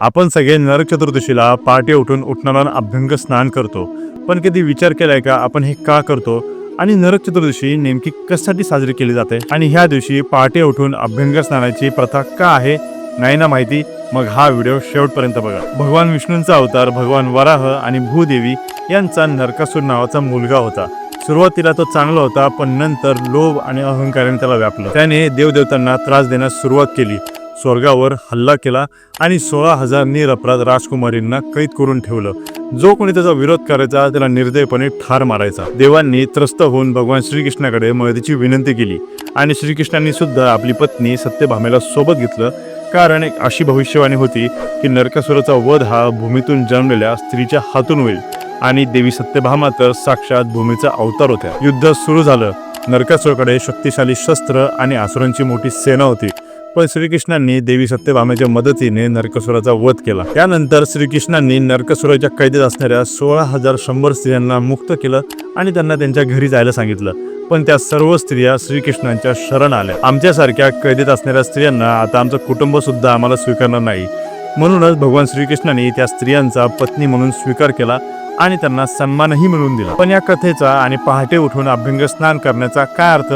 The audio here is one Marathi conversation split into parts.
आपण सगळे नरक चतुर्दशीला पहाटे उठून उठणारा अभ्यंग स्नान करतो. पण कधी विचार केलाय का आपण हे का करतो? आणि नरक चतुर्दशी नेमकी कशासाठी साजरी केली जाते? आणि ह्या दिवशी पहाटे उठून अभ्यंग स्नानाची प्रथा का आहे? नाही ना माहिती? मग हा व्हिडिओ शेवटपर्यंत बघा. भगवान विष्णूंचा अवतार भगवान वराह आणि भूदेवी यांचा नरकासूर नावाचा मुलगा होता. सुरुवातीला तो चांगला होता पण नंतर लोभ आणि अहंकाराने त्याला व्यापलं. त्याने देवदेवतांना त्रास देण्यास सुरुवात केली. स्वर्गावर हल्ला केला आणि सोळा हजार निरपराध राजकुमारींना कैद करून ठेवलं. जो कोणी त्याचा विरोध करायचा त्याला निर्दयपणे ठार मारायचा. देवांनी त्रस्त होऊन भगवान श्रीकृष्णाकडे मदतीची विनंती केली आणि श्रीकृष्णांनी सुद्धा आपली पत्नी सत्यभामेला सोबत घेतलं. कारण एक अशी भविष्यवाणी होती की नरकासुराचा वध हा भूमीतून जन्मलेल्या स्त्रीच्या हातून होईल आणि देवी सत्यभामा तर साक्षात भूमीचा अवतार होत्या. युद्ध सुरू झालं. नरकासुराकडे शक्तिशाली शस्त्र आणि आसुरांची मोठी सेना होती. पण श्रीकृष्णांनी देवी सत्यभामेच्या मदतीने नरकसुराचा वध केला. त्यानंतर श्रीकृष्णांनी नरकसुराच्या कैदेत असणाऱ्या सोळा हजार शंभर स्त्रियांना मुक्त केलं आणि त्यांना त्यांच्या घरी जायला सांगितलं. पण त्या सर्व स्त्रिया श्रीकृष्णांच्या शरण आल्या. आमच्यासारख्या कैदेत असणाऱ्या स्त्रियांना आता आमचं कुटुंब सुद्धा आम्हाला स्वीकारणार नाही. म्हणूनच भगवान श्रीकृष्णाने त्या स्त्रियांचा पत्नी म्हणून स्वीकार केला आणि त्यांना सन्मानही मिळवून दिला. पण या कथेचा आणि पहाटे उठून अभ्यंग स्नान करण्याचा काय अर्थ?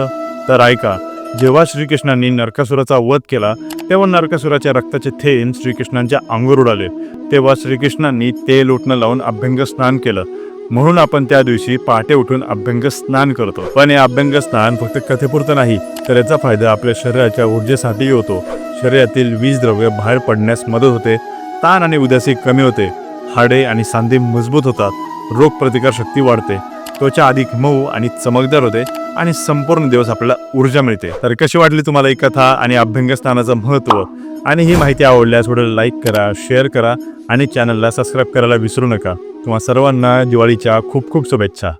तर ऐका. जेव्हा श्रीकृष्णांनी नरकासुराचा वध केला तेव्हा नरकासुराच्या रक्ताचे थेंब श्रीकृष्णांच्या अंगावर उडाले. तेव्हा श्रीकृष्णांनी तेल उठणं लावून अभ्यंग स्नान केलं. म्हणून आपण त्या दिवशी पहाटे उठून अभ्यंग स्नान करतो. पण हे अभ्यंग स्नान फक्त कथेपुरतं नाही तर याचा फायदा आपल्या शरीराच्या ऊर्जेसाठी होतो. शरीरातील वीज द्रव्य बाहेर पडण्यास मदत होते ताण आणि उदासी कमी होते हाडे आणि सांधे मजबूत होतात रोग प्रतिकार शक्ती वाढते. त्वचा अधिक मऊ आणि चमकदार होते आणि संपूर्ण दिवस आपल्याला ऊर्जा मिळते. तर कशी वाटली तुम्हाला ही कथा आणि अभ्यंगस्थानाचं महत्त्व? आणि ही माहिती आवडल्यास थोडं लाईक करा शेअर करा आणि चॅनलला सबस्क्राईब करायला विसरू नका. तुम्हा सर्वांना दिवाळीच्या खूप खूप शुभेच्छा.